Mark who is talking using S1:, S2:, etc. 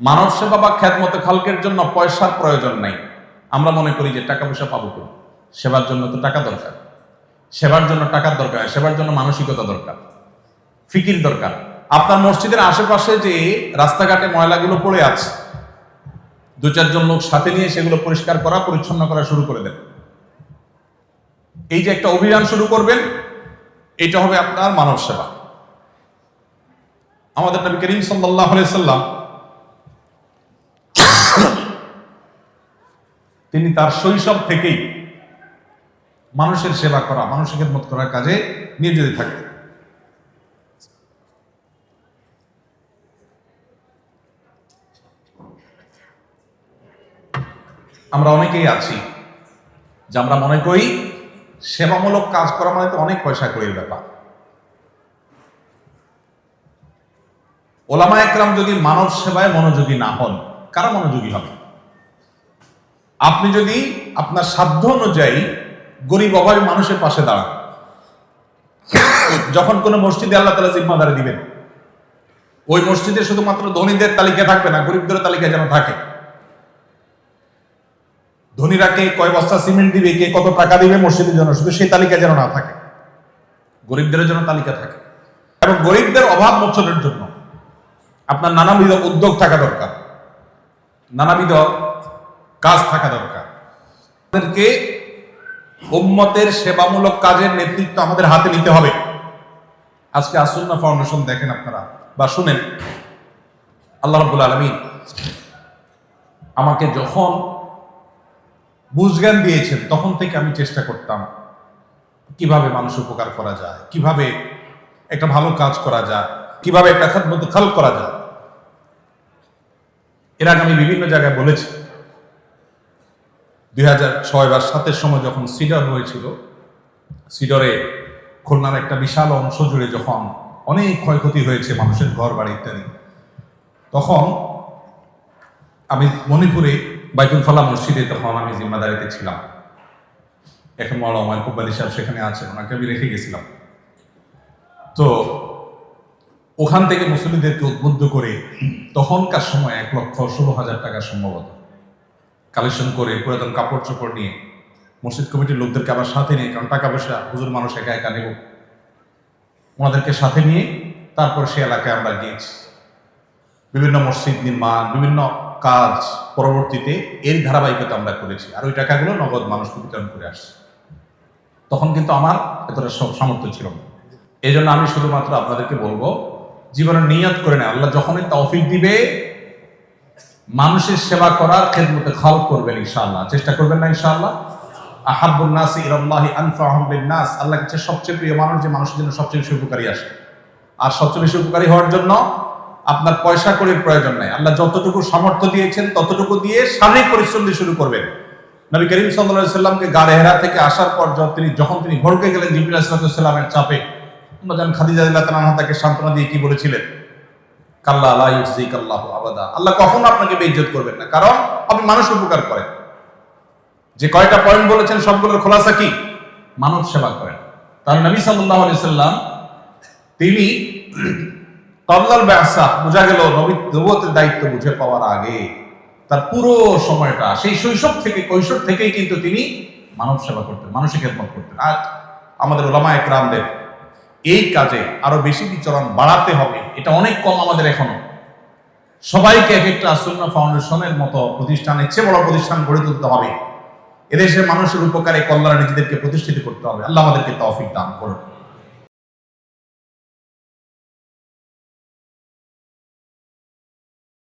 S1: মানব সেবা বা খ্যাতমতে খালকের জন্য পয়সার প্রয়োজন নাই। আমরা মনে করি যে টাকা পয়সা পাবো কই? সেবার জন্য তো টাকা দরকার। সেবার জন্য টাকার দরকার, সেবার জন্য মানসিকতা দরকার, ফিকির দরকার। আপনার মসজিদের আশেপাশে যে রাস্তাঘাটে ময়লাগুলো পড়ে আছে, দু চারজন লোক সাথে নিয়ে সেগুলো পরিষ্কার করা, পরিচ্ছন্ন করা শুরু করে দেন। এই যে একটা অভিযান শুরু করবেন, এটা হবে আপনার মানব সেবা। আমাদের নবী করিম সাল্লাহ সাল্লাম তিনি তার শৈশব থেকেই মানুষের সেবা করা, মানুষের খেদমত করার কাজে নিয়োজিত থাকতেন। আমরা অনেকেই আছি যে আমরা মনে করি সেবামূলক কাজ করা মানে তো অনেক পয়সা করির ব্যাপার। ওলামা একরাম যদি মানব সেবায় মনোযোগী না হন, কারা মনোযোগী হবে? আপনি যদি আপনার সাধ্য অনুযায়ী গরিব অভাবী মানুষের পাশে দাঁড়ান, যখন কোনো মসজিদে আল্লাহ তালা জিম্মাদারি দিবেন, ওই মসজিদে শুধুমাত্র ধনীদের তালিকা থাকবে না, গরিবদের তালিকা যেন থাকে। ধনীরা কে, কয় বস্তা সিমেন্ট দিবে, কে কত টাকা দিবে মসজিদের জন্য, শুধু সেই তালিকা যেন না থাকে। গরিবদের জন্য তালিকা থাকে। এবং গরিবদের অভাব মোচনের জন্য আপনার নানাবিধ উদ্যোগ থাকা দরকার। নানাবিধ কাজ থাকা দরকার। আমাদেরকে উম্মতের সেবামূলক কাজের নেতৃত্ব আমাদের হাতে নিতে হবে। আজকে আসুন্না ফাউন্ডেশন দেখেন আপনারা বা শুনেন। আল্লাহ রাব্বুল আলামিন আমাকে যখন বুঝজ্ঞান দিয়েছেন, তখন থেকে আমি চেষ্টা করতাম কীভাবে মানুষ উপকার করা যায়, কীভাবে একটা ভালো কাজ করা যায়, কীভাবে একটা খাদমত খাল করা যায়। এর আগে আমি বিভিন্ন জায়গায় বলেছি দুই হাজার ছয় বা সাতের সময় যখন সিডর হয়েছিল, সিডরে খুলনার একটা বিশাল অংশ জুড়ে যখন অনেক ক্ষয়ক্ষতি হয়েছে মানুষের ঘর বাড়ি ইত্যাদি, তখন আমি মণিপুরে বাইতুল মসজিদে তখন আমি জিম্মাদারিতে ছিলাম। এখন মৌলানা মাহকুব আলী সাহেব সেখানে আছেন, ওনাকে আমি রেখে গেছিলাম। তো ওখান থেকে মুসলিমদেরকে উদ্বুদ্ধ করে তখনকার সময় এক লক্ষ ষোলো হাজার টাকা সম্ভবত কালেকশন করে পুরাতন কাপড় চোপড় নিয়ে। মসজিদ কমিটির লোকদেরকে আবার সাথে নিয়ে, কারণ টাকা পয়সা হুজুর মানুষ একা একা নেব। ওনাদেরকে সাথে নিয়ে তারপর সে এলাকায় আমরা গিয়েছি। বিভিন্ন মসজিদ নির্মাণ, বিভিন্ন কাজ পরবর্তীতে এর ধারাবাহিকতা আমরা করেছি। আর ওই টাকাগুলো নগদ মানুষকে বিতরণ করে আসছি। তখন কিন্তু আমার এতটা সামর্থ্য ছিল না। এই জন্য আমি শুধুমাত্র আপনাদেরকে বলব জীবনে নিয়ত করে নেয় আল্লাহ যখনই তৌফিক দিবে মানুষের সেবা করার খেদমতে খাল করবেন ইনশাআল্লাহ। চেষ্টা করবেন না ইনশাআল্লাহ? আহাবুল নাস ইরাল্লাহি আনফাহুম নাস আল্লাহ কাছে সবচেয়ে প্রিয় মানুষ যে মানুষের জন্য সবচেয়ে বেশি উপকারী আসে। আর সবচেয়ে বেশি উপকারী হওয়ার জন্য আপনার পয়সা করির প্রয়োজন নাই। আল্লাহ যতটুকু সামর্থ্য দিয়েছেন, ততটুকু দিয়ে শারীরিক পরিশ্রম দিয়ে শুরু করবেন। নবী করিম সাল্লাল্লাহু সাল্লামকে গাড়ে হেরা থেকে আসার পর তিনি যখন তিনি ভড়কে গেলেন জিবরিল সাল্লামের চাপে খাদিজা তাকে সান্ত্বনা দিয়ে কি বলেছিলেন? কাল্লা আল্লাহ ইউজিক আল্লাহ আবাদা। আল্লাহ কখনো আপনাকে বেইজ্জত করবেন না। কারণ আপনি মানুষ উপকার করেন। যে কয়টা পয়েন্ট বলেছেন, সবগুলোর খোলাসা কি? মানব সেবা করেন। তার নবী সাল্লাল্লাহু আলাইহি সাল্লাম, তিনি কবলাল ব্যাসা বোঝা গেল নবী দায়িত্ব বুঝে পাওয়ার আগে তার পুরো সময়টা, সেই শৈশব থেকে, কৈশোর থেকেই কিন্তু তিনি মানব সেবা করতেন, মানুষের খেদমত করতেন। আজ আমাদের ওলামা একরামদের এই কাজে আরও বেশি বিচরণ বাড়াতে হবে। এটা অনেক কম আমাদের এখনও। সবাইকে এক একটা আসন্না ফাউন্ডেশনের মতো প্রতিষ্ঠানের চেয়ে বড় প্রতিষ্ঠান গড়ে তুলতে হবে। এদেশের মানুষের উপকারে কল্যাণে নিজেদেরকে প্রতিষ্ঠিত করতে হবে। আল্লাহ আমাদেরকে তৌফিক দান করুন।